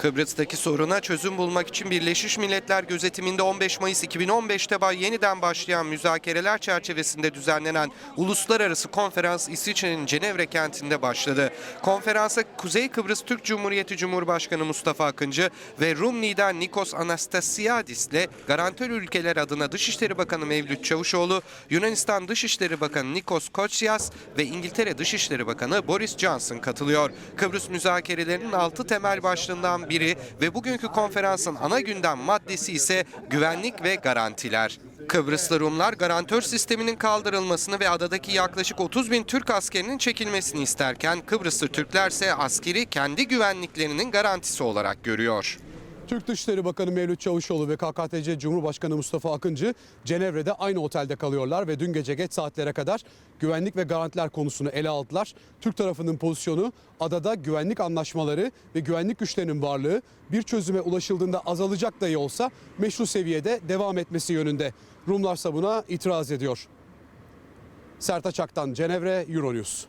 Kıbrıs'taki soruna çözüm bulmak için Birleşmiş Milletler gözetiminde 15 Mayıs 2015'te ba- yeniden başlayan müzakereler çerçevesinde düzenlenen uluslararası konferans İsviçre'nin Cenevre kentinde başladı. Konferansa Kuzey Kıbrıs Türk Cumhuriyeti Cumhurbaşkanı Mustafa Akıncı ve Rum lider Nikos Anastasiadis ile garantör ülkeler adına Dışişleri Bakanı Mevlüt Çavuşoğlu, Yunanistan Dışişleri Bakanı Nikos Kotsias ve İngiltere Dışişleri Bakanı Boris Johnson katılıyor. Kıbrıs müzakerelerinin altı temel başlığından biri ve bugünkü konferansın ana gündem maddesi ise güvenlik ve garantiler. Kıbrıslı Rumlar garantör sisteminin kaldırılmasını ve adadaki yaklaşık 30 bin Türk askerinin çekilmesini isterken Kıbrıslı Türkler ise askeri kendi güvenliklerinin garantisi olarak görüyor. Türk Dışişleri Bakanı Mevlüt Çavuşoğlu ve KKTC Cumhurbaşkanı Mustafa Akıncı Cenevre'de aynı otelde kalıyorlar ve dün gece geç saatlere kadar güvenlik ve garantiler konusunu ele aldılar. Türk tarafının pozisyonu adada güvenlik anlaşmaları ve güvenlik güçlerinin varlığı bir çözüme ulaşıldığında azalacak dahi olsa meşru seviyede devam etmesi yönünde. Rumlarsa buna itiraz ediyor. Sertaç Aktan, Cenevre, Euronews.